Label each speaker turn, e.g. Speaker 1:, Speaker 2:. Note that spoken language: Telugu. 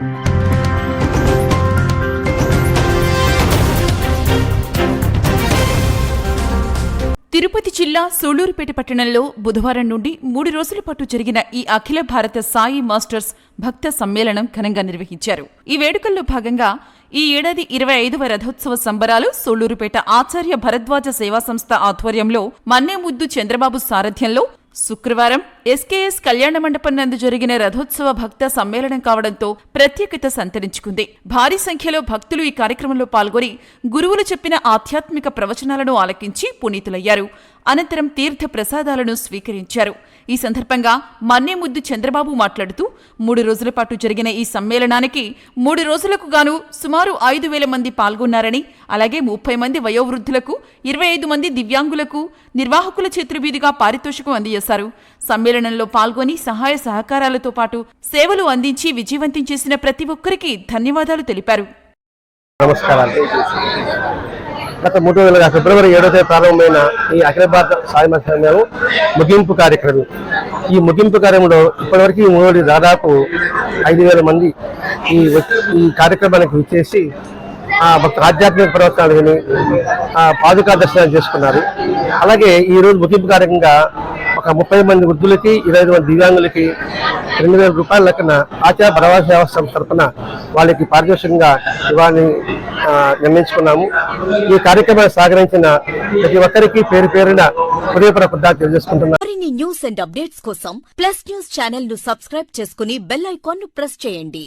Speaker 1: తిరుపతి జిల్లా సూళ్ళూరుపేట పట్టణంలో బుధవారం నుండి మూడు రోజుల పాటు జరిగిన ఈ అఖిల భారత సాయి మాస్టర్స్ భక్త సమ్మేళనం ఘనంగా నిర్వహించారు. ఈ వేడుకల్లో భాగంగా ఈ ఏడాది ఇరవై ఐదవ రథోత్సవ సంబరాలు సూళ్ళూరుపేట ఆచార్య భరద్వాజ సేవా సంస్థ ఆధ్వర్యంలో మన్నేముద్దు చంద్రబాబు సారథ్యంలో శుక్రవారం ఎస్కేఎస్ కళ్యాణ మండపం నందు జరిగిన రథోత్సవ భక్త సమ్మేళనం కావడంతో ప్రత్యేకత సంతరించుకుంది. భారీ సంఖ్యలో భక్తులు ఈ కార్యక్రమంలో పాల్గొని గురువులు చెప్పిన ఆధ్యాత్మిక ప్రవచనాలను ఆలకించి పునీతులయ్యారు. అనంతరం తీర్థ ప్రసాదాలను స్వీకరించారు. ఈ సందర్భంగా మన్నేముద్దు చంద్రబాబు మాట్లాడుతూ మూడు రోజుల పాటు జరిగిన ఈ సమ్మేళనానికి మూడు రోజులకు గాను సుమారు ఐదు వేల మంది పాల్గొన్నారని అలాగే ముప్పై మంది వయోవృద్ధులకు ఇరవై ఐదు మంది దివ్యాంగులకు నిర్వాహకుల చేతులమీదుగా పారితోషికం అందజేశారు. సమ్మేళనంలో పాల్గొని సహాయ సహకారాలతో పాటు సేవలు అందించి విజయవంతం చేసిన ప్రతి ఒక్కరికి ధన్యవాదాలు తెలిపారు.
Speaker 2: నమస్కారాలు. గత మూడు వేల ఫిబ్రవరి ఏడో తేదీ ప్రారంభమైన ఈ అఖిల భారత సాయి ముగింపు కార్యక్రమం. ఈ ముగింపు కార్యక్రమంలో ఇప్పటివరకు ఈ మూడు దాదాపు ఐదు వేల మంది ఈ ఈ కార్యక్రమానికి విచ్చేసి ఆధ్యాత్మిక ప్రవర్తనలు విని పాదుకా దర్శనాలు చేసుకున్నారు. అలాగే ఈ రోజు ముగింపు కార్యక్రమంగా ఒక ముప్పై మంది వృద్ధులకి ఇరవై ఐదు మంది దివ్యాంగులకి రెండు వేల రూపాయల లెక్కన ఆచార భరవాస సేవా సంస్థ తరఫున వాళ్ళకి పారితోషికంగా ఇవ్వాలని నిర్ణయించుకున్నాము. ఈ కార్యక్రమాన్ని సహకరించిన ప్రతి ఒక్కరికి పేరు పేరున హృదయపర కృతజ్ఞతలు తెలియజేసుకుంటున్నాను
Speaker 3: మరిన్ని న్యూస్ అండ్ అప్డేట్స్ కోసం ప్లస్ న్యూస్ ఛానల్ను సబ్స్క్రైబ్ చేసుకుని బెల్ ఐకాన్ను ప్రెస్ చేయండి.